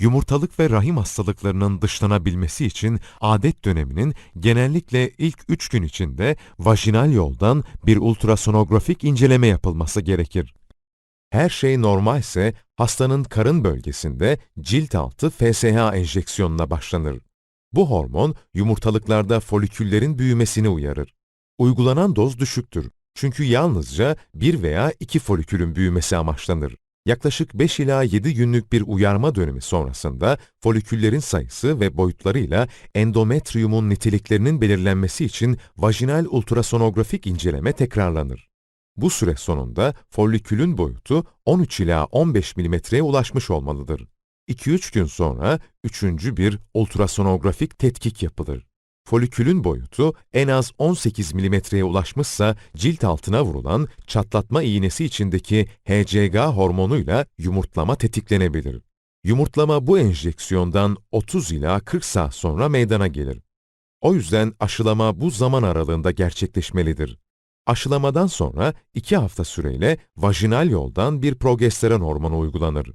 yumurtalık ve rahim hastalıklarının dışlanabilmesi için adet döneminin genellikle ilk 3 gün içinde vajinal yoldan bir ultrasonografik inceleme yapılması gerekir. Her şey normalse hastanın karın bölgesinde cilt altı FSH enjeksiyonuna başlanır. Bu hormon yumurtalıklarda foliküllerin büyümesini uyarır. Uygulanan doz düşüktür. Çünkü yalnızca bir veya iki folikülün büyümesi amaçlanır. Yaklaşık 5 ila 7 günlük bir uyarma dönemi sonrasında foliküllerin sayısı ve boyutlarıyla endometriyumun niteliklerinin belirlenmesi için vajinal ultrasonografik inceleme tekrarlanır. Bu süre sonunda folikülün boyutu 13 ila 15 milimetreye ulaşmış olmalıdır. 2-3 gün sonra üçüncü bir ultrasonografik tetkik yapılır. Folikülün boyutu en az 18 milimetreye ulaşmışsa cilt altına vurulan çatlatma iğnesi içindeki HCG hormonuyla yumurtlama tetiklenebilir. Yumurtlama bu enjeksiyondan 30 ila 40 saat sonra meydana gelir. O yüzden aşılama bu zaman aralığında gerçekleşmelidir. Aşılamadan sonra 2 hafta süreyle vajinal yoldan bir progesteron hormonu uygulanır.